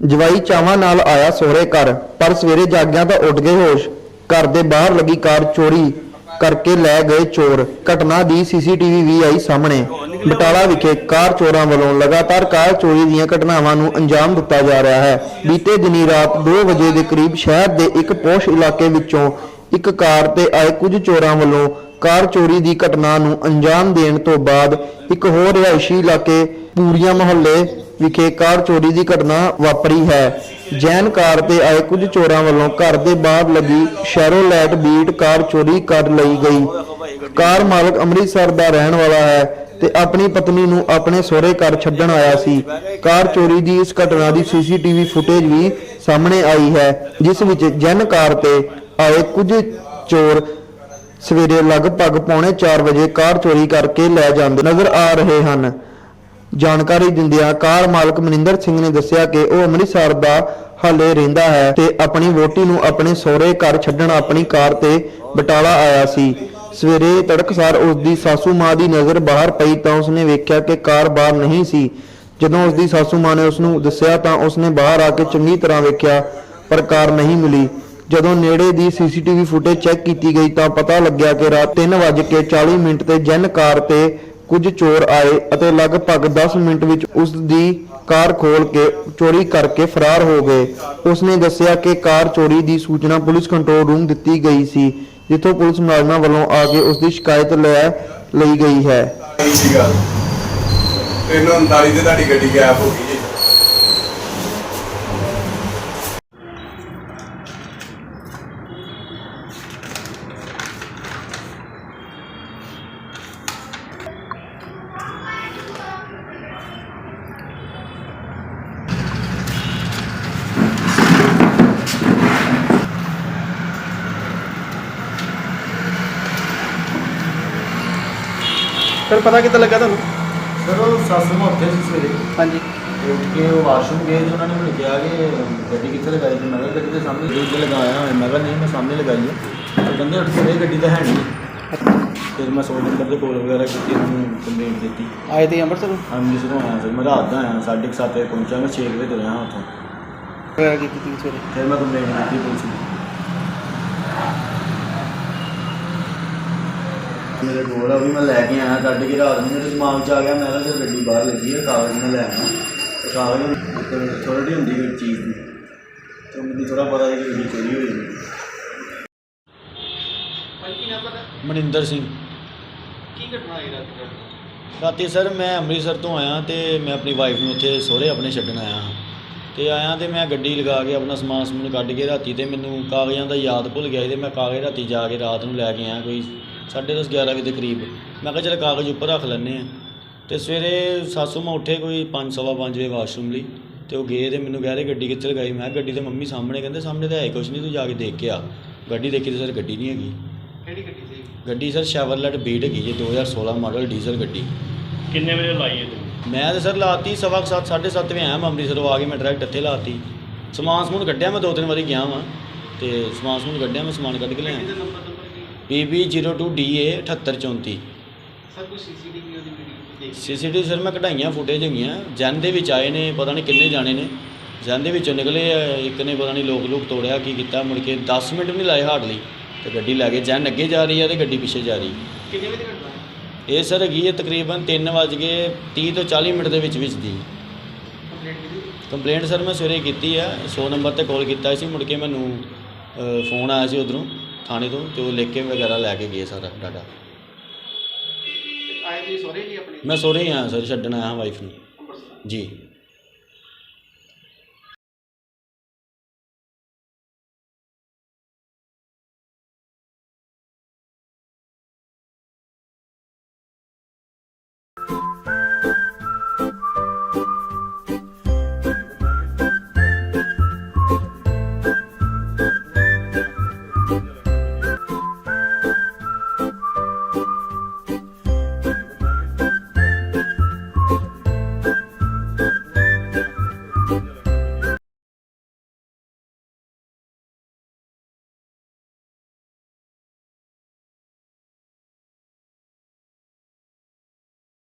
ਜਵਾਈ ਚਾਵਾਂ ਨਾਲ ਆਇਆ ਸਹੁਰੇ ਘਰ, ਪਰ ਸਵੇਰੇ ਜਾਗਿਆਂ ਤਾਂ ਉੱਡ ਗਏ ਹੋਸ਼। ਘਰ ਦੇ ਬਾਹਰ ਲੱਗੀ ਕਾਰ ਚੋਰੀ ਕਰਕੇ ਲੈ ਗਏ ਚੋਰ। ਘਟਨਾ ਦੀ ਸੀਸੀਟੀਵੀ ਵੀ ਆਈ ਸਾਹਮਣੇ। ਬਟਾਲਾ ਵਿਖੇ ਕਾਰ ਚੋਰਾਂ ਵੱਲੋਂ ਲਗਾਤਾਰ ਕਾਰ ਚੋਰੀ ਦੀਆਂ ਘਟਨਾਵਾਂ ਨੂੰ ਅੰਜਾਮ ਦਿੱਤਾ ਜਾ ਰਿਹਾ ਹੈ। ਬੀਤੇ ਦਿਨੀ ਰਾਤ 2 ਵਜੇ ਦੇ ਕਰੀਬ ਸ਼ਹਿਰ ਦੇ ਇੱਕ ਪੋਸ਼ ਇਲਾਕੇ ਵਿੱਚੋਂ ਇੱਕ ਕਾਰ ਤੇ ਆਏ ਕੁਝ ਚੋਰਾਂ ਵੱਲੋਂ ਕਾਰ ਚੋਰੀ ਦੀ ਘਟਨਾ ਨੂੰ ਅੰਜਾਮ ਦੇਣ ਤੋਂ ਬਾਅਦ ਇੱਕ ਹੋਰ ਰਿਹਾਇਸ਼ੀ ਇਲਾਕੇ ਪੂਰੀਆਂ ਮੁਹੱਲੇ ਵਿਖੇ ਕਾਰ ਚੋਰੀ ਦੀ ਘਟਨਾ ਵਾਪਰੀ ਹੈ। ਜੈਨ ਕਾਰ ਤੇ ਆਏ ਕੁਝ ਚੋਰਾਂ ਵੱਲੋਂ ਘਰ ਦੇ ਬਾਹਰ ਲੱਗੀ ਸ਼ੈਰੋਲੈਟ ਬੀਟ ਕਾਰ ਚੋਰੀ ਕਰ ਲਈ ਗਈ। ਕਾਰ ਮਾਲਕ ਅੰਮ੍ਰਿਤਸਰ ਦਾ ਰਹਿਣ ਵਾਲਾ ਹੈ ਤੇ ਆਪਣੀ ਪਤਨੀ ਨੂੰ ਆਪਣੇ ਸਹੁਰੇ ਘਰ ਛੱਡਣ ਆਇਆ ਸੀ। ਕਾਰ ਚੋਰੀ ਦੀ ਇਸ ਘਟਨਾ ਦੀ ਸੀਸੀਟੀਵੀ ਫੁਟੇਜ ਵੀ ਸਾਹਮਣੇ ਆਈ ਹੈ, ਜਿਸ ਵਿੱਚ ਜੈਨ ਕਾਰ ਤੇ ਆਏ ਕੁਝ ਚੋਰ ਸਵੇਰੇ ਲਗਭਗ ਪੌਣੇ 4 ਵਜੇ ਕਾਰ ਚੋਰੀ ਕਰਕੇ ਲੈ ਜਾਂਦੇ ਨਜ਼ਰ ਆ ਰਹੇ ਹਨ। ਜਾਣਕਾਰੀ ਦਿੰਦਿਆਂ ਕਾਰ ਮਾਲਕ ਮਨਿੰਦਰ ਸਿੰਘ ਨੇ ਦੱਸਿਆ ਕਿ ਉਹ ਅੰਮ੍ਰਿਤਸਰ ਦਾ ਹਾਲੇ ਰਹਿੰਦਾ ਹੈ ਤੇ ਆਪਣੀ ਵੋਟੀ ਨੂੰ ਆਪਣੇ ਸਹੁਰੇ ਘਰ ਛੱਡਣ ਆਪਣੀ ਕਾਰ ਤੇ ਬਟਾਲਾ ਆਇਆ ਸੀ। ਸਵੇਰੇ ਤੜਕਸਾਰ ਉਸ ਦੀ ਸਾਸੂ ਮਾਂ ਦੀ ਨਜ਼ਰ ਬਾਹਰ ਪਈ ਤਾਂ ਉਸਨੇ ਵੇਖਿਆ ਕਿ ਕਾਰ ਬਾਹਰ ਨਹੀਂ ਸੀ। ਜਦੋਂ ਉਸ ਦੀ ਸਾਸੂ ਮਾਂ ਨੇ ਉਸ ਨੂੰ ਦੱਸਿਆ ਤਾਂ ਉਸਨੇ ਬਾਹਰ ਆ ਕੇ ਚੰਗੀ ਤਰ੍ਹਾਂ ਵੇਖਿਆ, ਪਰ ਕਾਰ ਨਹੀਂ ਮਿਲੀ। ਜਦੋਂ ਨੇੜੇ ਦੀ ਸੀਸੀਟੀਵੀ ਫੁਟੇਜ ਚੈੱਕ ਕੀਤੀ ਗਈ ਤਾਂ ਪਤਾ ਲੱਗਿਆ ਕਿ ਰਾਤ 3:40 ਮਿੰਟ ਤੇ ਜੈਨ ਕਾਰ ਤੇ ਕੁਝ ਚੋਰ ਆਏ ਅਤੇ ਲਗਭਗ 10 ਮਿੰਟ ਵਿੱਚ ਉਸ ਦੀ ਕਾਰ ਖੋਲ ਕੇ ਚੋਰੀ ਕਰਕੇ ਫਰਾਰ ਹੋ ਗਏ। ਉਸ ਨੇ ਦੱਸਿਆ ਕਿ ਕਾਰ ਚੋਰੀ ਦੀ ਸੂਚਨਾ ਪੁਲਿਸ ਕੰਟਰੋਲ ਰੂਮ ਦਿੱਤੀ ਗਈ ਸੀ, ਜਿੱਥੋਂ ਪੁਲਿਸ ਮੁਲਾਜ਼ਮਾਂ ਵੱਲੋਂ ਆ ਕੇ ਉਸ ਦੀ ਸ਼ਿਕਾਇਤ ਲੈ ਲਈ ਗਈ ਹੈ। 339 ਤੇ ਤੁਹਾਡੀ ਗੱਡੀ ਗੈਪ ਹੋ ਗਈ ਜੀ ਫਿਰ ਪਤਾ ਕਿੱਦਾਂ ਲੱਗਾ ਤੁਹਾਨੂੰ? ਸਰ ਉਹ ਸੱਸ ਨੂੰ ਉੱਥੇ ਸੀ ਸਵੇਰੇ। ਹਾਂਜੀ। ਤੇ ਉੱਠ ਕੇ ਉਹ ਵਾਸ਼ਰੂਮ ਗਏ ਤੇ ਉਹਨਾਂ ਨੇ ਮੈਨੂੰ ਕਿਹਾ ਕਿ ਗੱਡੀ ਕਿੱਥੇ ਲਗਾਈ ਤੇ ਮੈਂ ਕਿਹਾ ਗੱਡੀ ਦੇ ਸਾਹਮਣੇ ਦੂਰ ਤੇ ਲਗਾਇਆ ਹੋਇਆ। ਮੈਂ ਕਿਹਾ ਨਹੀਂ ਮੈਂ ਸਾਹਮਣੇ ਲਗਾਈ ਹੈ ਤੇ ਕਹਿੰਦੇ ਉੱਠ ਕੇ ਇਹ ਗੱਡੀ ਤਾਂ ਹੈ ਨਹੀਂ। ਫਿਰ ਮੈਂ ਸੌ ਨੰਬਰ ਦੇ ਕੋਲ ਵਗੈਰਾ ਕੀਤੀ ਉਹਨਾਂ ਕੰਪਲੇਂਟ ਦਿੱਤੀ। ਆਏ ਤੇ ਅੰਮ੍ਰਿਤਸਰ ਅੰਮ੍ਰਿਤਸਰੋਂ ਆਇਆ ਸੀ ਮੈਂ ਰਾਤ ਦਾ ਆਇਆ ਸਾਢੇ ਕੁ ਸੱਤ ਵਜੇ ਪਹੁੰਚਿਆ। ਮੈਂ 6 ਵਜੇ ਤੁਰਿਆ ਉੱਥੋਂ। ਵਗੈਰਾ ਕੀਤੀ ਸਵੇਰੇ? ਫਿਰ ਮੈਂ ਕੰਪਲੇਂਟ ਕੀਤੀ ਪੁਲਿਸ ਨੂੰ। ਮੇਰੇ ਕੋਲ ਆ ਵੀ ਮੈਂ ਲੈ ਕੇ ਆਇਆ ਕੱਢ ਕੇ ਰਾਤ ਨੂੰ ਮੇਰੇ ਦਿਮਾਗ 'ਚ ਆ ਗਿਆ ਮੈਂ ਕਿਹਾ ਜੇ ਗੱਡੀ ਬਾਹਰ ਲੱਗੀ ਹੈ ਕਾਗਜ਼ ਮੈਂ ਲੈ ਆਉਣਾ ਤੇ ਕਾਗਜ਼ ਥੋੜੀ ਹੁੰਦੀ ਕੋਈ ਚੀਜ਼ ਦੀ ਤੇ ਮੈਨੂੰ ਥੋੜਾ ਪਤਾ ਹੈ ਕਿ ਗੱਡੀ ਚੋਰੀ ਹੋਈ ਹੈ ਮਨਿੰਦਰ ਸਿੰਘ। ਕੀ ਘਟਨਾ ਹੋਈ ਰਾਤ ਰਾਤੀ ਸਰ ਮੈਂ ਅੰਮ੍ਰਿਤਸਰ ਤੋਂ ਆਇਆ ਤੇ ਮੈਂ ਆਪਣੀ ਵਾਈਫ ਨੂੰ ਉੱਥੇ ਸਹੁਰੇ ਆਪਣੇ ਛੱਡਣ ਆਇਆ। ਹਾਂ ਤੇ ਆਇਆ ਤੇ ਮੈਂ ਗੱਡੀ ਲਗਾ ਕੇ ਆਪਣਾ ਸਮਾਨ ਸਮੂਨ ਕੱਢ ਕੇ ਰਾਤੀ ਤੇ ਮੈਨੂੰ ਕਾਗਜ਼ਾਂ ਦਾ ਯਾਦ ਭੁੱਲ ਗਿਆ ਸੀ ਤੇ ਮੈਂ ਕਾਗਜ਼ ਰਾਤੀ ਜਾ ਕੇ ਰਾਤ ਨੂੰ ਲੈ ਕੇ ਆਇਆ ਕੋਈ 10:30 11 ਵਜੇ ਦੇ ਕਰੀਬ। ਮੈਂ ਕਿਹਾ ਚਲ ਕਾਗਜ਼ ਉੱਪਰ ਰੱਖ ਲੈਂਦੇ ਆ ਤੇ ਸਵੇਰੇ ਸਾਸੂ ਮਾਂ ਉੱਠੇ ਕੋਈ 5:30 ਵਜੇ ਵਾਸ਼ਰੂਮ ਲਈ। ਤੇ ਉਹ ਗਏ ਤੇ ਮੈਨੂੰ ਕਹਿ ਰਹੇ ਗੱਡੀ ਕਿੱਥੇ ਲਗਾਈ ਮੈਂ ਕਿਹਾ ਗੱਡੀ ਤੇ ਮੰਮੀ ਸਾਹਮਣੇ ਕਹਿੰਦੇ ਸਾਹਮਣੇ ਤਾਂ ਹੈ ਕੁਛ ਨਹੀਂ ਤੂੰ ਜਾ ਕੇ ਦੇਖ ਕੇ ਆ। ਗੱਡੀ ਦੇਖੀ ਤੇ ਸਰ ਗੱਡੀ ਨਹੀਂ ਹੈਗੀ। ਕਿਹੜੀ ਗੱਡੀ ਸੀ? ਗੱਡੀ ਸਰ ਸ਼ੈਵਰਲੈਟ ਬੀਟ ਹੈਗੀ ਜੀ 2016 ਮਾਡਲ ਡੀਜ਼ਲ ਗੱਡੀ। ਕਿੰਨੇ ਵਜੇ ਲਾਈ ਹੈ ਤੂੰ ਮੈਂ ਤੇ ਸਰ ਲਾਤੀ ਸਵਾ ਕੁ ਸੱਤ ਸਾਢੇ ਸੱਤ ਵਜੇ ਆਇਆ ਮੈਂ ਅੰਮ੍ਰਿਤਸਰੋਂ ਆ ਕੇ ਮੈਂ ਡਾਇਰੈਕਟ ਇੱਥੇ ਲਾਤੀ। ਸਮਾਨ ਸਮੂਨ ਕੱਢਿਆ ਮੈਂ ਦੋ ਤਿੰਨ ਵਾਰੀ ਗਿਆ ਵਾਂ। ਤੇ ਸਮਾਨ ਸਮੂਨ ਕੱਢਿਆ ਮੈਂ ਸਮਾਨ ਕੱਢ ਕੇ ਕੀ PB02DA 7834 ਸਰ ਕੋਈ ਸੀਸੀਟੀਵੀ ਉਹਦੀ ਵੀਡੀਓ ਦੇਖ ਸੀਸੀਟੀਵੀ ਸਰ ਮੈਂ ਕਢਾਈਆਂ ਫੁਟੇਜ ਹੈਗੀਆਂ। ਜਨ ਦੇ ਵਿੱਚ ਆਏ ਨੇ ਪਤਾ ਨਹੀਂ ਕਿੰਨੇ ਜਾਣੇ ਨੇ। ਜਨ ਦੇ ਵਿੱਚੋਂ ਨਿਕਲੇ ਆ, ਇੱਕ ਨੇ ਪਤਾ ਨਹੀਂ ਲੋਕ ਲੋਕ ਤੋੜਿਆ ਕੀ ਕੀਤਾ ਮੁੜ ਕੇ 10 ਮਿੰਟ ਵੀ ਨਹੀਂ ਲਾਏ ਹਾਰਡਲੀ ਤੇ ਗੱਡੀ ਲੈ ਕੇ ਜਨ ਅੱਗੇ ਜਾ ਰਹੀ ਹੈ ਤੇ ਗੱਡੀ ਪਿੱਛੇ ਜਾ ਰਹੀ। ਕਿੰਨੇ ਵਜੇ ਘਟਨਾ ਹੈ ਇਹ ਸਰ ਹੈਗੀ ਹੈ ਤਕਰੀਬਨ 3 ਵਜ ਕੇ 30 ਤੋਂ 40 ਮਿੰਟ ਦੇ ਵਿੱਚ ਵਿੱਚ ਦੀ ਕੰਪਲੀਟ ਕੀਤੀ? ਕੰਪਲੇਂਟ ਸਰ ਮੈਂ ਸਵੇਰੇ ਕੀਤੀ ਆ 100 ਨੰਬਰ ਤੇ ਕਾਲ ਕੀਤਾ ਸੀ ਮੁੜ ਕੇ ਮੈਨੂੰ ਅ, ਫੋਨ ਆਇਆ ਸੀ ਉਧਰੋਂ। ਥਾਣੇ ਤੋਂ ਤੇ ਉਹ ਲਿਖ ਕੇ ਵਗੈਰਾ ਲੈ ਕੇ ਗਏ ਸਾਰਾ ਡਾਟਾ ਆਏ ਤੁਸੀਂ ਸੋਰੇ ਜੀ ਆਪਣੇ? ਮੈਂ ਸੋਰੇ ਹੀ ਸਰ ਛੱਡਣ ਆਇਆ ਵਾਈਫ ਨੂੰ। ਜੀ।